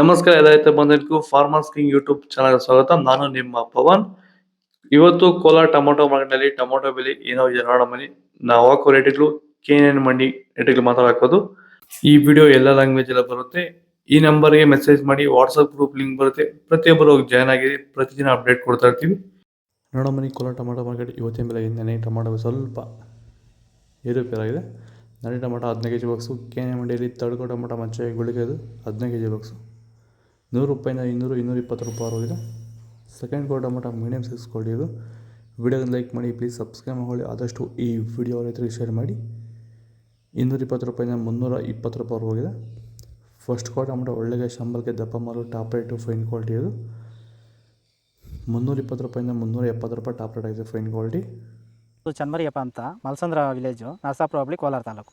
ನಮಸ್ಕಾರ ಎಲ್ಲ ರೈತ ಫಾರ್ಮರ್ಸ್ ಕಿಂಗ್ ಯೂಟ್ಯೂಬ್ ಚಾನಲ್ ಸ್ವಾಗತ. ನಾನು ನಿಮ್ಮ ಪವನ್. ಇವತ್ತು ಕೋಲಾರ ಟೊಮೊಟೊ ಮಾರ್ಕೆಟ್ನಲ್ಲಿ ಟೊಮೊಟೊ ಬೆಲೆ ಏನೋ ಇದೆ ನೋಡೋ ಮನಿ ನಾವು ಹಾಕೋ ರೇಟ್ಗಳು ಕೆ ಮಂಡಿ ರೇಟ್ಗಳು ಮಾತಾಡೋದು ಈ ವಿಡಿಯೋ ಎಲ್ಲ ಲ್ಯಾಂಗ್ವೇಜ್ ಎಲ್ಲ ಬರುತ್ತೆ. ಈ ನಂಬರ್ಗೆ ಮೆಸೇಜ್ ಮಾಡಿ ವಾಟ್ಸಪ್ ಗ್ರೂಪ್ ಲಿಂಕ್ ಬರುತ್ತೆ. ಪ್ರತಿಯೊಬ್ಬರು ಹೋಗಿ ಜಾಯ್ನ್ ಆಗಿ ಪ್ರತಿದಿನ ಅಪ್ಡೇಟ್ ಕೊಡ್ತಾ ಇರ್ತೀವಿ. ನೋಡೋ ಮನಿ ಕೋಲಾರ ಟೊಮೊಟೊ ಮಾರ್ಕೆಟ್ ಇವತ್ತಿನ ಬೆಲೆ ಇನ್ನೇನೆ ಟೊಮೊಟೊ ಸ್ವಲ್ಪ ಏರುಪೇರಾಗಿದೆ ನಾನು ಟೊಮೊಟೊ ಹದಿನೈದು ಕೆ ಜಿ ಬಾಕ್ಸು ಕೇನೆ ಮಂಡಿಯಲ್ಲಿ ತಡ್ಕೊ ಟೊಮೊಟೊ ಮಚ್ಚೆ ಗುಳಿಗೆದು ಹದಿನೈದು ಕೆ ಜಿ ಬಾಕ್ಸು ನೂರು ರೂಪಾಯಿಂದ ಇನ್ನೂರು ಇನ್ನೂರು ಇಪ್ಪತ್ತು ರೂಪಾಯಿ ಹೋಗಿದೆ ಸೆಕೆಂಡ್ ಕೋ ಟೊಮೊಟೊ ಮೀಡಿಯಮ್ ಸೈಜ್ ಇದು. ವಿಡಿಯೋನ ಲೈಕ್ ಮಾಡಿ ಪ್ಲೀಸ್ ಸಬ್ಸ್ಕ್ರೈಬ್ ಮಾಡಿ ಆದಷ್ಟು ಈ ವಿಡಿಯೋ ರೈತರಿಗೆ ಶೇರ್ ಮಾಡಿ. ಇನ್ನೂರ ಇಪ್ಪತ್ತು ರೂಪಾಯಿಂದ ಮುನ್ನೂರ ಇಪ್ಪತ್ತು ರೂಪಾಯಿ ಹೋಗಿದೆ ಫಸ್ಟ್ ಕೋಟ ಟೊಮೊಟೊ ಒಳ್ಳೆಗೆ ಶಂಬಲ್ಗೆ ದಪ್ಪ ಮಾರು ಟಾಪ್ ರೇಟು ಫೈನ್ ಕ್ವಾಲಿಟಿ ಇದು. ಮುನ್ನೂರ ಇಪ್ಪತ್ತು ರೂಪಾಯಿಂದ ಮುನ್ನೂರ ಎಪ್ಪತ್ತು ರೂಪಾಯಿ ಟಾಪ್ ರೇಟ್ ಆಗಿದೆ ಫೈನ್ ಕ್ವಾಲಿಟಿ ಚನ್ಮರಿಯಪ್ಪ ಅಂತ, ಮಲ್ಸಂದ್ರ ವಿಲೇಜು ನರಸಾಪುರ ಹೋಬಳಿ, ಕೋಲಾರ ತಾಲೂಕು.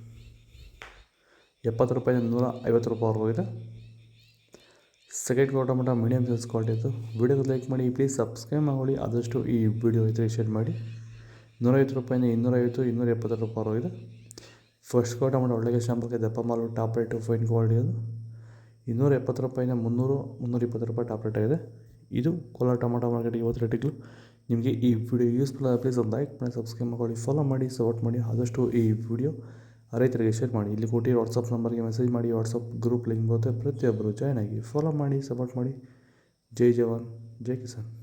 ಎಪ್ಪತ್ತು ರೂಪಾಯಿಂದ ನೂರ ಐವತ್ತು ರೂಪಾಯಿವರೆಗೂ ಹೋಗಿದೆ ಸೆಕೆಂಡ್ ಕೋ ಮಟ್ಟ ಮೀಡಿಯಮ್ ಸೈಜ್ ಕ್ವಾಲಿಟಿ ಇದು ವಿಡಿಯೋಗೆ ಲೈಕ್ ಮಾಡಿ, ಪ್ಲೀಸ್ ಸಬ್ಸ್ಕ್ರೈಬ್ ಮಾಡಿ. ಆದಷ್ಟು ಈ ವಿಡಿಯೋ ಐತೆ ಶೇರ್ ಮಾಡಿ. ನೂರೈವತ್ತು ರೂಪಾಯಿಂದ ಇನ್ನೂರೈವತ್ತು ಇನ್ನೂರ ಎಪ್ಪತ್ತು ರೂಪಾಯಿವರೆಗೂ ಇದೆ. ಫಸ್ಟ್ ಕೋ ಮಟ್ಟ ಒಳ್ಳೆಗೆ ಶಾಂಪಲ್ಗೆ ದಪ್ಪ ಮಾಲು ಟಾಪ್ ರೇಟು ಫೈನ್ ಕ್ವಾಲಿಟಿ ಅದು. ಇನ್ನೂರ ಎಪ್ಪತ್ತು ರೂಪಾಯಿಂದ ಮುನ್ನೂರು, ಮುನ್ನೂರ ಇಪ್ಪತ್ತು ರೂಪಾಯಿ ಟಾಪ್ ರೇಟ್ ಆಗಿದೆ. ಇದು ಕೋಲಾರ ಟೊಮೊಟೊ ಮಾರ್ಕೆಟ್ ಇವತ್ತು ರೇಟಿಗಳು ನಿಮಗೆ ಈ ವಿಡಿಯೋ ಯೂಸ್ಫುಲ್ ಆದ ಪ್ಲೀಸ್ ಒಂದು ಲೈಕ್ ಮಾಡಿ ಸಬ್ಸ್ಕ್ರೈಬ್ ಮಾಡಿ ಫಾಲೋ ಮಾಡಿ ಸಪೋರ್ಟ್ ಮಾಡಿ. ಆದಷ್ಟು ಈ ವಿಡಿಯೋ ರೈತರಿಗೆ ಶೇರ್ ಮಾಡಿ. ಇಲ್ಲಿ ಕೊಟ್ಟಿರೋ ವಾಟ್ಸಪ್ ನಂಬರ್ಗೆ ಮೆಸೇಜ್ ಮಾಡಿ ವಾಟ್ಸಪ್ ಗ್ರೂಪ್ ಲಿಂಕ್ ಬರುತ್ತೆ. ಪ್ರತಿಯೊಬ್ಬರು ಜಾಯ್ನ್ ಆಗಿ. ಫಾಲೋ ಮಾಡಿ ಸಪೋರ್ಟ್ ಮಾಡಿ. ಜೈ ಜವಾನ್, ಜೈ ಕಿಸಾನ್.